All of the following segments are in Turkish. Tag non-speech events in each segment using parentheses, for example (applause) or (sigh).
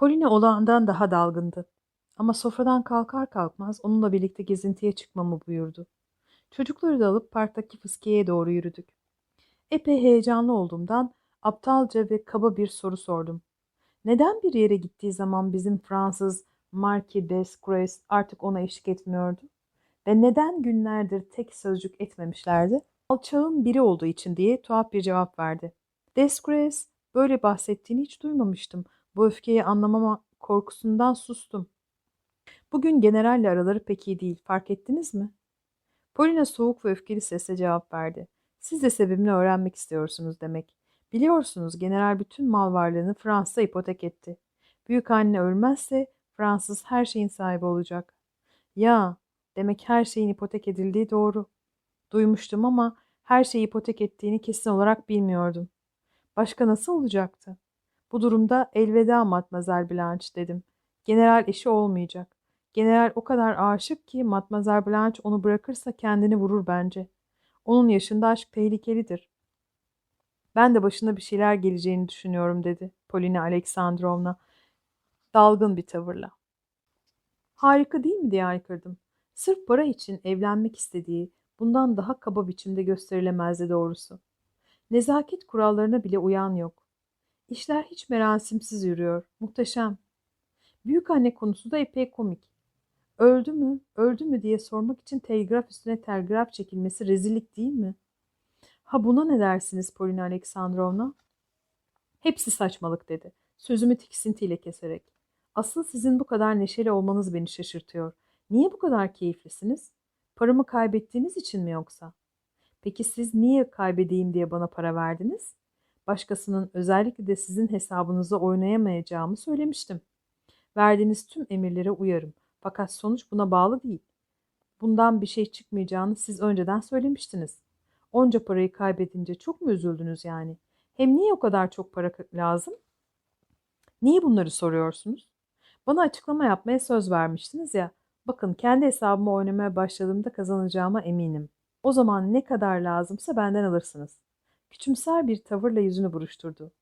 Pauline olağandan daha dalgındı. Ama sofradan kalkar kalkmaz onunla birlikte gezintiye çıkmamı buyurdu. Çocukları da alıp parktaki fıskiyeye doğru yürüdük. Epey heyecanlı olduğumdan aptalca ve kaba bir soru sordum. Neden bir yere gittiği zaman bizim Fransız Marquis Descres artık ona eşlik etmiyordu? Ve neden günlerdir tek sözcük etmemişlerdi? Alçağın biri olduğu için diye tuhaf bir cevap verdi. Descres böyle bahsettiğini hiç duymamıştım. Bu öfkeyi anlamama korkusundan sustum. Bugün generalle araları pek iyi değil. Fark ettiniz mi? Polina soğuk ve öfkeli sesle cevap verdi. Siz de sebebini öğrenmek istiyorsunuz demek. Biliyorsunuz general bütün mal varlığını Fransa ipotek etti. Büyük anne ölmezse Fransız her şeyin sahibi olacak. Ya, demek her şeyin ipotek edildiği doğru. Duymuştum ama her şeyi ipotek ettiğini kesin olarak bilmiyordum. Başka nasıl olacaktı? Bu durumda elveda Matmazel Blanche dedim. General eşi olmayacak. General o kadar aşık ki Matmazel Blanche onu bırakırsa kendini vurur bence. Onun yaşında aşk tehlikelidir. Ben de başına bir şeyler geleceğini düşünüyorum dedi Polina Aleksandrovna dalgın bir tavırla. Harika değil mi diye haykırdım. Sırf para için evlenmek istediği bundan daha kaba biçimde gösterilemezdi doğrusu. Nezaket kurallarına bile uyan yok. İşler hiç merasimsiz yürüyor. Muhteşem. Büyük anne konusu da epey komik. Öldü mü, öldü mü diye sormak için telgraf üstüne telgraf çekilmesi rezillik değil mi? Ha buna ne dersiniz Polina Aleksandrovna? Hepsi saçmalık dedi. Sözümü tiksintiyle keserek. Asıl sizin bu kadar neşeli olmanız beni şaşırtıyor. Niye bu kadar keyiflisiniz? Paramı kaybettiğiniz için mi yoksa? Peki siz niye kaybedeyim diye bana para verdiniz? Başkasının özellikle de sizin hesabınıza oynayamayacağımı söylemiştim. Verdiğiniz tüm emirlere uyarım. Fakat sonuç buna bağlı değil. Bundan bir şey çıkmayacağını siz önceden söylemiştiniz. Onca parayı kaybedince çok mu üzüldünüz yani? Hem niye o kadar çok para lazım? Niye bunları soruyorsunuz? Bana açıklama yapmaya söz vermiştiniz ya. Bakın kendi hesabıma oynamaya başladığımda kazanacağıma eminim. O zaman ne kadar lazımsa benden alırsınız. Küçümser bir tavırla yüzünü buruşturdu.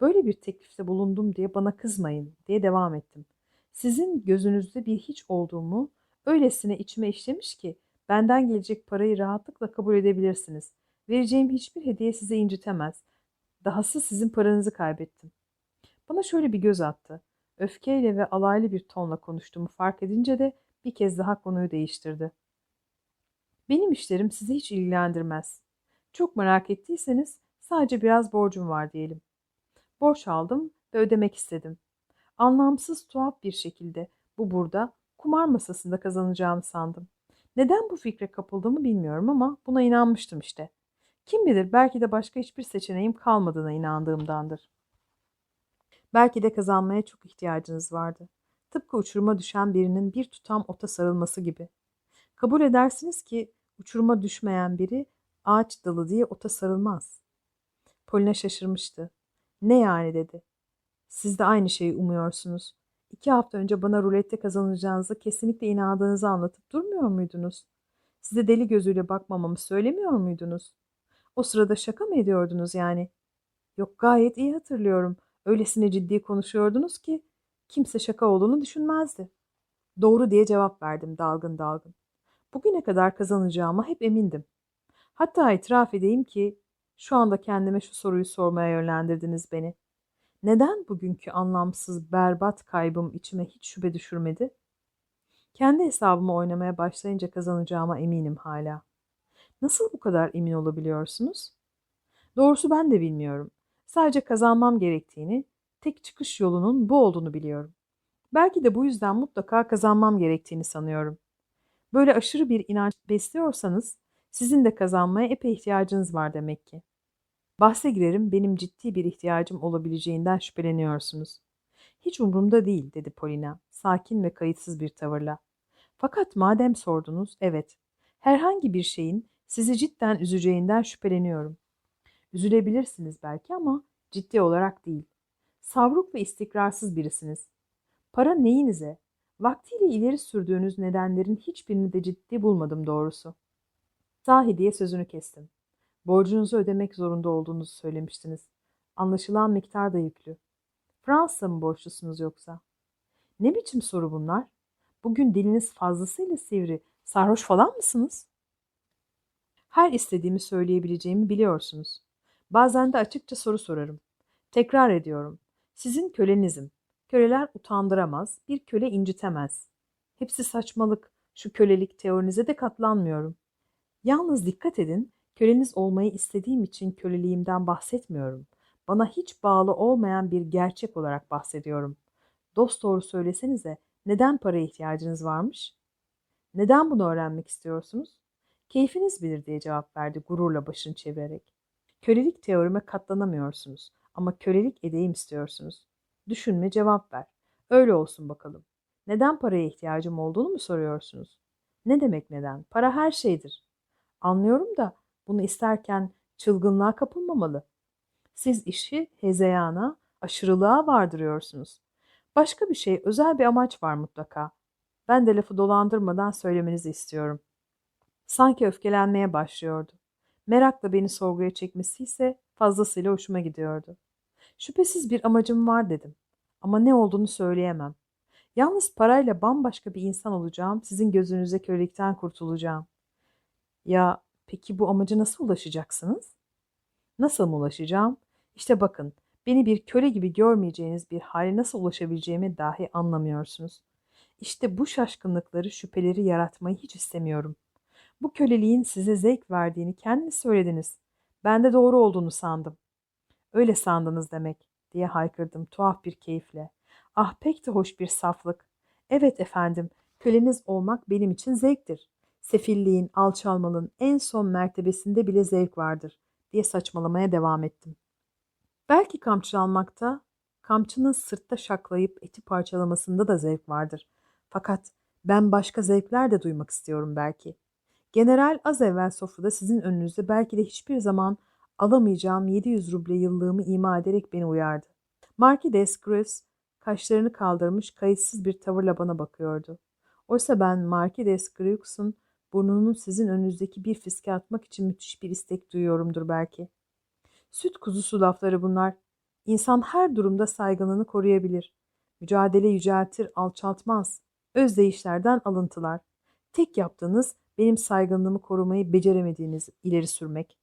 Böyle bir teklifte bulundum diye bana kızmayın diye devam ettim. Sizin gözünüzde bir hiç olduğumu öylesine içime işlemiş ki benden gelecek parayı rahatlıkla kabul edebilirsiniz. Vereceğim hiçbir hediye size incitemez. Dahası sizin paranızı kaybettim. Bana şöyle bir göz attı. Öfkeyle ve alaylı bir tonla konuştuğumu fark edince de bir kez daha konuyu değiştirdi. Benim işlerim sizi hiç ilgilendirmez. Çok merak ettiyseniz sadece biraz borcum var diyelim. Borç aldım ve ödemek istedim. Anlamsız tuhaf bir şekilde bu burada kumar masasında kazanacağımı sandım. Neden bu fikre kapıldığımı bilmiyorum ama buna inanmıştım işte. Kim bilir belki de başka hiçbir seçeneğim kalmadığına inandığımdandır. Belki de kazanmaya çok ihtiyacınız vardı. Tıpkı uçuruma düşen birinin bir tutam ota sarılması gibi. Kabul edersiniz ki uçuruma düşmeyen biri ağaç dalı diye ota sarılmaz. Polina şaşırmıştı. Ne yani dedi. Siz de aynı şeyi umuyorsunuz. İki hafta önce bana rulette kazanacağınızı kesinlikle inandığınızı anlatıp durmuyor muydunuz? Size deli gözüyle bakmamamı söylemiyor muydunuz? O sırada şaka mı ediyordunuz yani? Yok gayet iyi hatırlıyorum. Öylesine ciddi konuşuyordunuz ki kimse şaka olduğunu düşünmezdi. Doğru diye cevap verdim dalgın dalgın. Bugüne kadar kazanacağıma hep emindim. Hatta itiraf edeyim ki şu anda kendime şu soruyu sormaya yönlendirdiniz beni. Neden bugünkü anlamsız berbat kaybım içime hiç şüphe düşürmedi? Kendi hesabımı oynamaya başlayınca kazanacağıma eminim hala. Nasıl bu kadar emin olabiliyorsunuz? Doğrusu ben de bilmiyorum. Sadece kazanmam gerektiğini, tek çıkış yolunun bu olduğunu biliyorum. Belki de bu yüzden mutlaka kazanmam gerektiğini sanıyorum. Böyle aşırı bir inanç besliyorsanız sizin de kazanmaya epey ihtiyacınız var demek ki. Bahse girerim benim ciddi bir ihtiyacım olabileceğinden şüpheleniyorsunuz. Hiç umurumda değil dedi Polina sakin ve kayıtsız bir tavırla. Fakat madem sordunuz evet herhangi bir şeyin sizi cidden üzeceğinden şüpheleniyorum. Üzülebilirsiniz belki ama ciddi olarak değil. Savruk ve istikrarsız birisiniz. Para neyinize? Vaktiyle ileri sürdüğünüz nedenlerin hiçbirini de ciddi bulmadım doğrusu. Sahi sözünü kestim. Borcunuzu ödemek zorunda olduğunuzu söylemiştiniz. Anlaşılan miktar da yüklü. Fransa mı borçlusunuz yoksa? Ne biçim soru bunlar? Bugün diliniz fazlasıyla sivri. Sarhoş falan mısınız? Her istediğimi söyleyebileceğimi biliyorsunuz. Bazen de açıkça soru sorarım. Tekrar ediyorum. Sizin kölenizim. Köleler utandıramaz, bir köle incitemez. Hepsi saçmalık. Şu kölelik teorinize de katlanmıyorum. Yalnız dikkat edin, köleniz olmayı istediğim için köleliğimden bahsetmiyorum. Bana hiç bağlı olmayan bir gerçek olarak bahsediyorum. Dost doğru söylesenize, neden paraya ihtiyacınız varmış? Neden bunu öğrenmek istiyorsunuz? Keyfiniz bilir diye cevap verdi gururla başını çevirerek. Kölelik teorime katlanamıyorsunuz ama kölelik edeyim istiyorsunuz. Düşünme cevap ver. Öyle olsun bakalım. Neden paraya ihtiyacım olduğunu mu soruyorsunuz? Ne demek neden? Para her şeydir. Anlıyorum da bunu isterken çılgınlığa kapılmamalı. Siz işi hezeyana, aşırılığa vardırıyorsunuz. Başka bir şey, özel bir amaç var mutlaka. Ben de lafı dolandırmadan söylemenizi istiyorum. Sanki öfkelenmeye başlıyordu. Merakla beni sorguya çekmesi ise fazlasıyla hoşuma gidiyordu. Şüphesiz bir amacım var dedim. Ama ne olduğunu söyleyemem. Yalnız parayla bambaşka bir insan olacağım, sizin gözünüze kölelikten kurtulacağım. Ya peki bu amaca nasıl ulaşacaksınız? Nasıl mı ulaşacağım? İşte bakın, beni bir köle gibi görmeyeceğiniz bir hale nasıl ulaşabileceğimi dahi anlamıyorsunuz. İşte bu şaşkınlıkları, şüpheleri yaratmayı hiç istemiyorum. Bu köleliğin size zevk verdiğini kendiniz söylediniz. Ben de doğru olduğunu sandım. Öyle sandınız demek diye haykırdım tuhaf bir keyifle. Ah pek de hoş bir saflık. Evet efendim, köleniz olmak benim için zevktir. Sefilliğin, alçalmanın en son mertebesinde bile zevk vardır diye saçmalamaya devam ettim. Belki kamçılanmakta, kamçının sırtta şaklayıp eti parçalamasında da zevk vardır. Fakat ben başka zevkler de duymak istiyorum belki. General az evvel sofrada sizin önünüzde belki de hiçbir zaman alamayacağım 700 ruble yıllığımı ima ederek beni uyardı. Markides Gris kaşlarını kaldırmış kayıtsız bir tavırla bana bakıyordu. Oysa ben Markides Grius'un burnunu sizin önünüzdeki bir fiske atmak için müthiş bir istek duyuyorumdur belki. Süt kuzusu lafları bunlar. İnsan her durumda saygınlığını koruyabilir. Mücadele yüceltir, alçaltmaz. Özdeyişlerden alıntılar. Tek yaptığınız benim saygınlığımı korumayı beceremediğiniz ileri sürmek.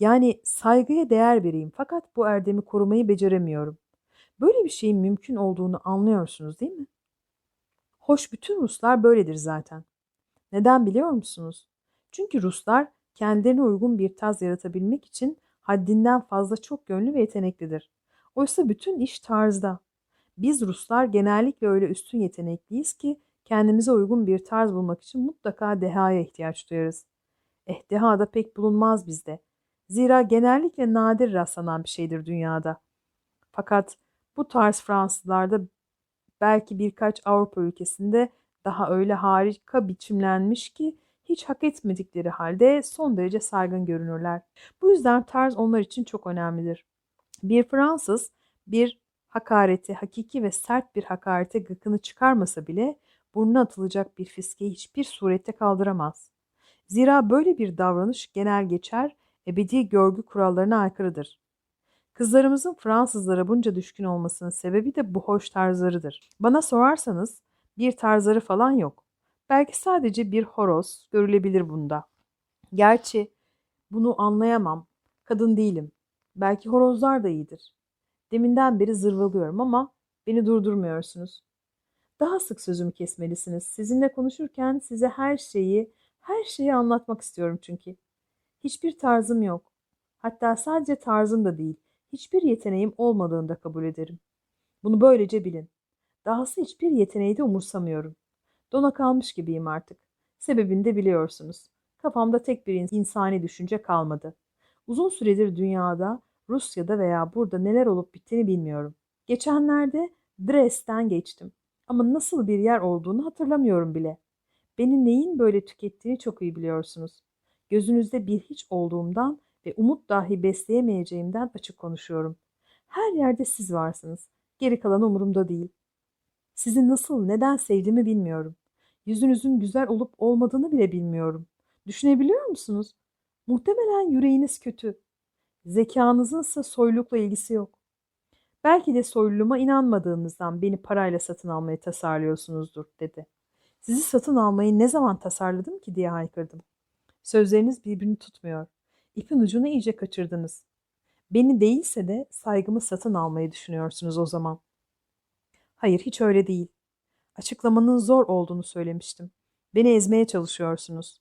Yani saygıya değer vereyim fakat bu erdemi korumayı beceremiyorum. Böyle bir şeyin mümkün olduğunu anlıyorsunuz değil mi? Hoş bütün Ruslar böyledir zaten. Neden biliyor musunuz? Çünkü Ruslar kendilerine uygun bir taz yaratabilmek için haddinden fazla çok yönlü ve yeteneklidir. Oysa bütün iş tarzda. Biz Ruslar genellikle öyle üstün yetenekliyiz ki kendimize uygun bir tarz bulmak için mutlaka dehaya ihtiyaç duyarız. Eh deha da pek bulunmaz bizde. Zira genellikle nadir rastlanan bir şeydir dünyada. Fakat bu tarz Fransızlarda belki birkaç Avrupa ülkesinde daha öyle harika biçimlenmiş ki hiç hak etmedikleri halde son derece saygın görünürler. Bu yüzden tarz onlar için çok önemlidir. Bir Fransız bir hakareti, hakiki ve sert bir hakarete gıkını çıkarmasa bile burnuna atılacak bir fiskeyi hiçbir surette kaldıramaz. Zira böyle bir davranış genel geçer, ebedi görgü kurallarına aykırıdır. Kızlarımızın Fransızlara bunca düşkün olmasının sebebi de bu hoş tarzlarıdır. Bana sorarsanız bir tarzları falan yok. Belki sadece bir horoz görülebilir bunda. Gerçi bunu anlayamam. Kadın değilim. Belki horozlar da iyidir. Deminden beri zırvalıyorum ama beni durdurmuyorsunuz. Daha sık sözümü kesmelisiniz. Sizinle konuşurken size her şeyi, her şeyi anlatmak istiyorum çünkü. Hiçbir tarzım yok. Hatta sadece tarzım da değil, hiçbir yeteneğim olmadığını da kabul ederim. Bunu böylece bilin. Dahası hiçbir yeteneği de umursamıyorum. Dona kalmış gibiyim artık. Sebebini de biliyorsunuz. Kafamda tek bir insani düşünce kalmadı. Uzun süredir dünyada, Rusya'da veya burada neler olup bittiğini bilmiyorum. Geçenlerde Dresden geçtim. Ama nasıl bir yer olduğunu hatırlamıyorum bile. Beni neyin böyle tükettiğini çok iyi biliyorsunuz. Gözünüzde bir hiç olduğumdan ve umut dahi besleyemeyeceğimden açık konuşuyorum. Her yerde siz varsınız. Geri kalan umurumda değil. Sizi nasıl, neden sevdiğimi bilmiyorum. Yüzünüzün güzel olup olmadığını bile bilmiyorum. Düşünebiliyor musunuz? Muhtemelen yüreğiniz kötü. Zekanızın ise soylukla ilgisi yok. Belki de soyluluğuma inanmadığınızdan beni parayla satın almayı tasarlıyorsunuzdur dedi. Sizi satın almayı ne zaman tasarladım ki diye haykırdım. Sözleriniz birbirini tutmuyor. İpin ucunu iyice kaçırdınız. Beni değilse de saygımı satın almayı düşünüyorsunuz o zaman. Hayır hiç öyle değil. Açıklamanın zor olduğunu söylemiştim. Beni ezmeye çalışıyorsunuz.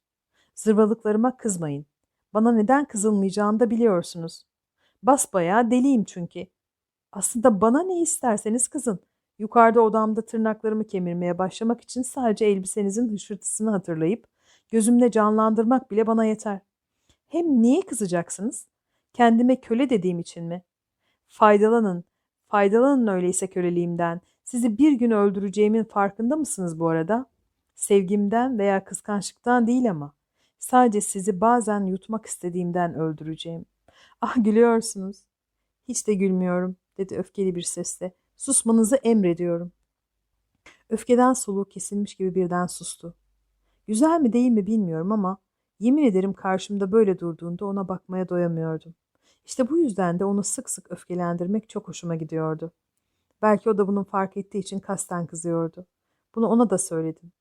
Zırvalıklarıma kızmayın. Bana neden kızılmayacağını da biliyorsunuz. Basbayağı deliyim çünkü. Aslında bana ne isterseniz kızın. Yukarıda odamda tırnaklarımı kemirmeye başlamak için sadece elbisenizin hışırtısını hatırlayıp gözümde canlandırmak bile bana yeter. Hem niye kızacaksınız? Kendime köle dediğim için mi? Faydalanın, faydalanın öyleyse köleliğimden. Sizi bir gün öldüreceğimin farkında mısınız bu arada? Sevgimden veya kıskançlıktan değil ama. Sadece sizi bazen yutmak istediğimden öldüreceğim. (laughs) Ah gülüyorsunuz. Hiç de gülmüyorum dedi öfkeli bir sesle. Susmanızı emrediyorum. Öfkeden soluğu kesilmiş gibi birden sustu. Güzel mi değil mi bilmiyorum ama yemin ederim karşımda böyle durduğunda ona bakmaya doyamıyordum. İşte bu yüzden de onu sık sık öfkelendirmek çok hoşuma gidiyordu. Belki o da bunun fark ettiği için kasten kızıyordu. Bunu ona da söyledim.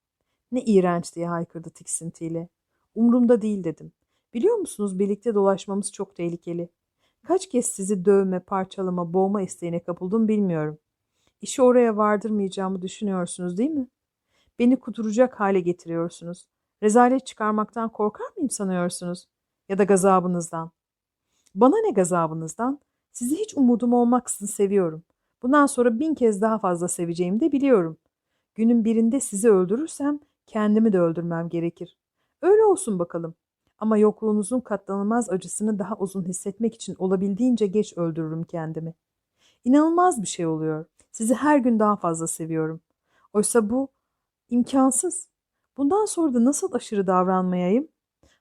Ne iğrenç diye haykırdı tiksintiyle. Umrumda değil dedim. Biliyor musunuz birlikte dolaşmamız çok tehlikeli. Kaç kez sizi dövme, parçalama, boğma isteğine kapıldım bilmiyorum. İşi oraya vardırmayacağımı düşünüyorsunuz değil mi? Beni kuduracak hale getiriyorsunuz. Rezalet çıkarmaktan korkar mıyım sanıyorsunuz? Ya da gazabınızdan. Bana ne gazabınızdan? Sizi hiç umudum olmaksızın seviyorum. Bundan sonra bin kez daha fazla seveceğimi de biliyorum. Günün birinde sizi öldürürsem kendimi de öldürmem gerekir. Öyle olsun bakalım. Ama yokluğunuzun katlanılmaz acısını daha uzun hissetmek için olabildiğince geç öldürürüm kendimi. İnanılmaz bir şey oluyor. Sizi her gün daha fazla seviyorum. Oysa bu imkansız. Bundan sonra da nasıl aşırı davranmayayım?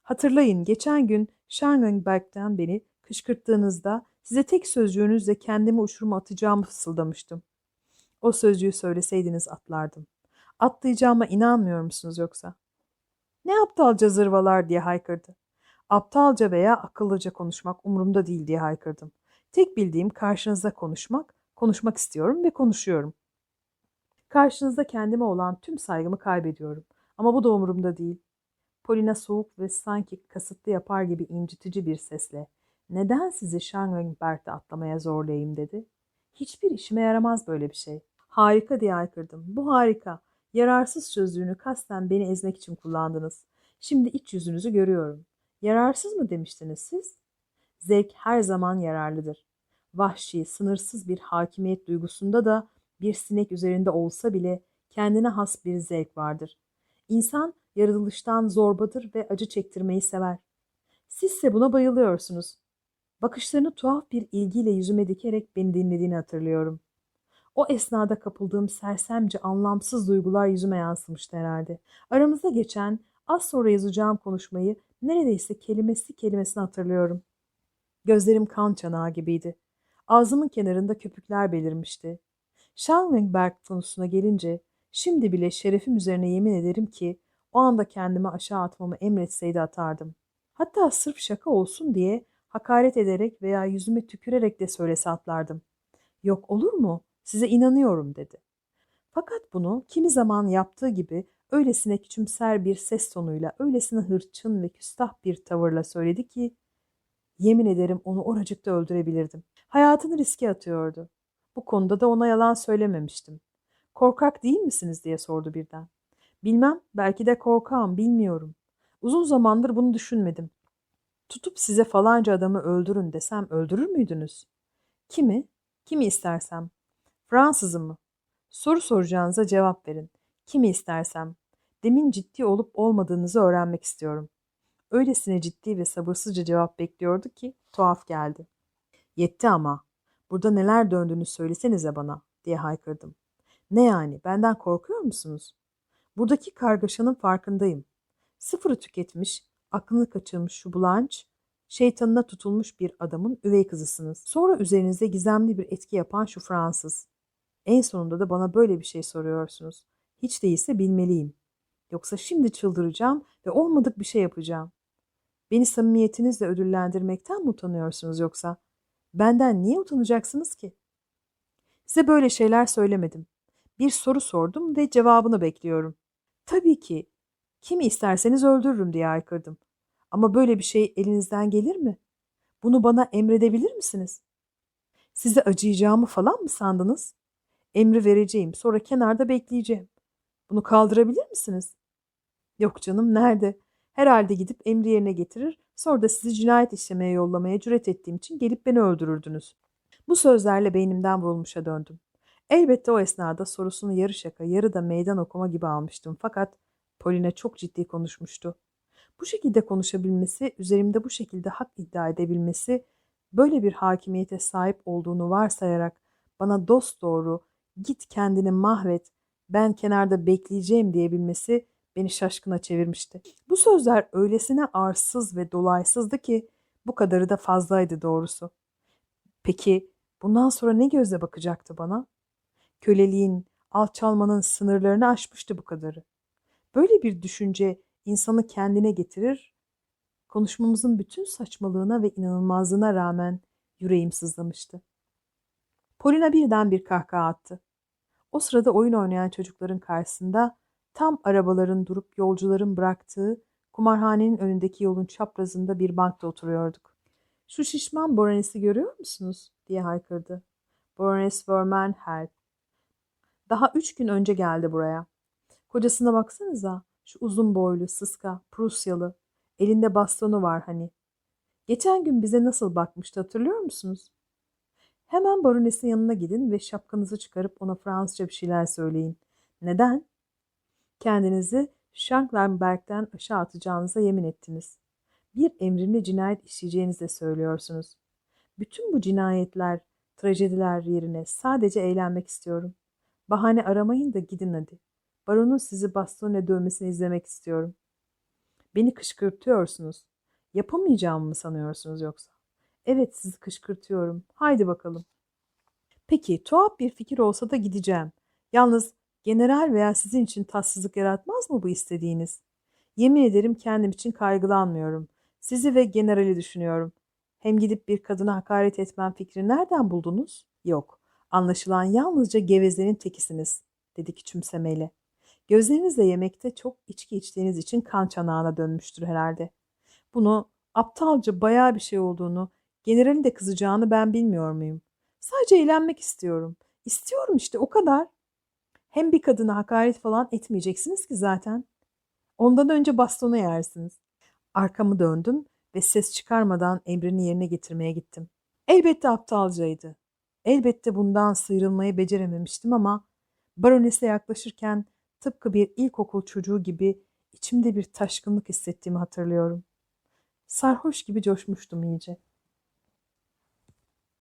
Hatırlayın geçen gün Schangenberg'den beni kışkırttığınızda size tek sözcüğünüzle kendimi uçuruma atacağımı fısıldamıştım. O sözcüğü söyleseydiniz atlardım. Atlayacağıma inanmıyor musunuz yoksa? Ne aptalca zırvalar diye haykırdı. Aptalca veya akıllıca konuşmak umurumda değil diye haykırdım. Tek bildiğim karşınızda konuşmak, konuşmak istiyorum ve konuşuyorum. Karşınızda kendime olan tüm saygımı kaybediyorum. Ama bu da umurumda değil. Polina soğuk ve sanki kasıtlı yapar gibi incitici bir sesle neden sizi Schangenberg'de atlamaya zorlayayım dedi. Hiçbir işime yaramaz böyle bir şey. Harika diye haykırdım. Bu harika. Yararsız sözlüğünü kasten beni ezmek için kullandınız. Şimdi iç yüzünüzü görüyorum. Yararsız mı demiştiniz siz? Zevk her zaman yararlıdır. Vahşi, sınırsız bir hakimiyet duygusunda da bir sinek üzerinde olsa bile kendine has bir zevk vardır. İnsan yaratılıştan zorbadır ve acı çektirmeyi sever. Sizse buna bayılıyorsunuz. Bakışlarını tuhaf bir ilgiyle yüzüme dikerek beni dinlediğini hatırlıyorum. O esnada kapıldığım sersemce anlamsız duygular yüzüme yansımıştı herhalde. Aramızda geçen az sonra yazacağım konuşmayı neredeyse kelimesi kelimesine hatırlıyorum. Gözlerim kan çanağı gibiydi. Ağzımın kenarında köpükler belirmişti. Schallenberg konusuna gelince şimdi bile şerefim üzerine yemin ederim ki o anda kendimi aşağı atmamı emretseydi atardım. Hatta sırf şaka olsun diye hakaret ederek veya yüzüme tükürerek de söylese atlardım. Yok olur mu? Size inanıyorum dedi. Fakat bunu kimi zaman yaptığı gibi öylesine küçümser bir ses tonuyla, öylesine hırçın ve küstah bir tavırla söyledi ki yemin ederim onu oracıkta öldürebilirdim. Hayatını riske atıyordu. Bu konuda da ona yalan söylememiştim. Korkak değil misiniz diye sordu birden. Bilmem, belki de korkağım, bilmiyorum. Uzun zamandır bunu düşünmedim. Tutup size falanca adamı öldürün desem öldürür müydünüz? Kimi? Kimi istersem. Fransızı mı? Soru soracağınıza cevap verin. Kimi istersem. Demin ciddi olup olmadığınızı öğrenmek istiyorum. Öylesine ciddi ve sabırsızca cevap bekliyordu ki tuhaf geldi. Yetti ama. Burada neler döndüğünü söylesenize bana diye haykırdım. Ne yani benden korkuyor musunuz? Buradaki kargaşanın farkındayım. Sıfırı tüketmiş, aklını kaçırmış şu Blanche, şeytanına tutulmuş bir adamın üvey kızısınız. Sonra üzerinizde gizemli bir etki yapan şu Fransız. En sonunda da bana böyle bir şey soruyorsunuz. Hiç değilse bilmeliyim. Yoksa şimdi çıldıracağım ve olmadık bir şey yapacağım. Beni samimiyetinizle ödüllendirmekten mi utanıyorsunuz yoksa? Benden niye utanacaksınız ki? Size böyle şeyler söylemedim. Bir soru sordum ve cevabını bekliyorum. Tabii ki. Kimi isterseniz öldürürüm diye haykırdım. Ama böyle bir şey elinizden gelir mi? Bunu bana emredebilir misiniz? Size acıyacağımı falan mı sandınız? Emri vereceğim, sonra kenarda bekleyeceğim. Bunu kaldırabilir misiniz? Yok canım, nerede? Herhalde gidip emri yerine getirir, sonra da sizi cinayet işlemeye yollamaya cüret ettiğim için gelip beni öldürürdünüz. Bu sözlerle beynimden vurulmuşa döndüm. Elbette o esnada sorusunu yarı şaka, yarı da meydan okuma gibi almıştım. Fakat Pauline çok ciddi konuşmuştu. Bu şekilde konuşabilmesi, üzerimde bu şekilde hak iddia edebilmesi, böyle bir hakimiyete sahip olduğunu varsayarak bana dost doğru git kendini mahvet, ben kenarda bekleyeceğim diyebilmesi beni şaşkına çevirmişti. Bu sözler öylesine arsız ve dolaysızdı ki bu kadarı da fazlaydı doğrusu. Peki bundan sonra ne gözle bakacaktı bana? Köleliğin, alçalmanın sınırlarını aşmıştı bu kadarı. Böyle bir düşünce insanı kendine getirir. Konuşmamızın bütün saçmalığına ve inanılmazlığına rağmen yüreğim sızlamıştı. Polina birden bir kahkaha attı. O sırada oyun oynayan çocukların karşısında tam arabaların durup yolcuların bıraktığı kumarhanenin önündeki yolun çaprazında bir bankta oturuyorduk. Şu şişman Boranes'i görüyor musunuz? diye haykırdı. Boranes Vermenhelp. Daha üç gün önce geldi buraya. Kocasına baksanıza. Şu uzun boylu, sıska, Prusyalı. Elinde bastonu var hani. Geçen gün bize nasıl bakmıştı hatırlıyor musunuz? Hemen baronesin yanına gidin ve şapkanızı çıkarıp ona Fransızca bir şeyler söyleyin. Neden? Kendinizi Shanklenberg'den aşağı atacağınıza yemin ettiniz. Bir emrimle cinayet işleyeceğinizi söylüyorsunuz. Bütün bu cinayetler, trajediler yerine sadece eğlenmek istiyorum. Bahane aramayın da gidin hadi. Baronun sizi bastonla dövmesini izlemek istiyorum. Beni kışkırtıyorsunuz. Yapamayacağımı mı sanıyorsunuz yoksa? Evet sizi kışkırtıyorum. Haydi bakalım. Peki tuhaf bir fikir olsa da gideceğim. Yalnız general veya sizin için tatsızlık yaratmaz mı bu istediğiniz? Yemin ederim kendim için kaygılanmıyorum. Sizi ve generali düşünüyorum. Hem gidip bir kadına hakaret etmem fikrini nereden buldunuz? Yok. Anlaşılan yalnızca gevezenin tekisiniz, dedi küçümsemeyle. Gözlerinizle yemekte çok içki içtiğiniz için kan çanağına dönmüştür herhalde. Bunu aptalca bayağı bir şey olduğunu, generalin de kızacağını ben bilmiyor muyum? Sadece eğlenmek istiyorum. İstiyorum işte o kadar. Hem bir kadına hakaret falan etmeyeceksiniz ki zaten. Ondan önce bastonu yersiniz. Arkamı döndüm ve ses çıkarmadan emrini yerine getirmeye gittim. Elbette aptalcaydı. Elbette bundan sıyrılmayı becerememiştim ama baronese yaklaşırken tıpkı bir ilkokul çocuğu gibi içimde bir taşkınlık hissettiğimi hatırlıyorum. Sarhoş gibi coşmuştum iyice.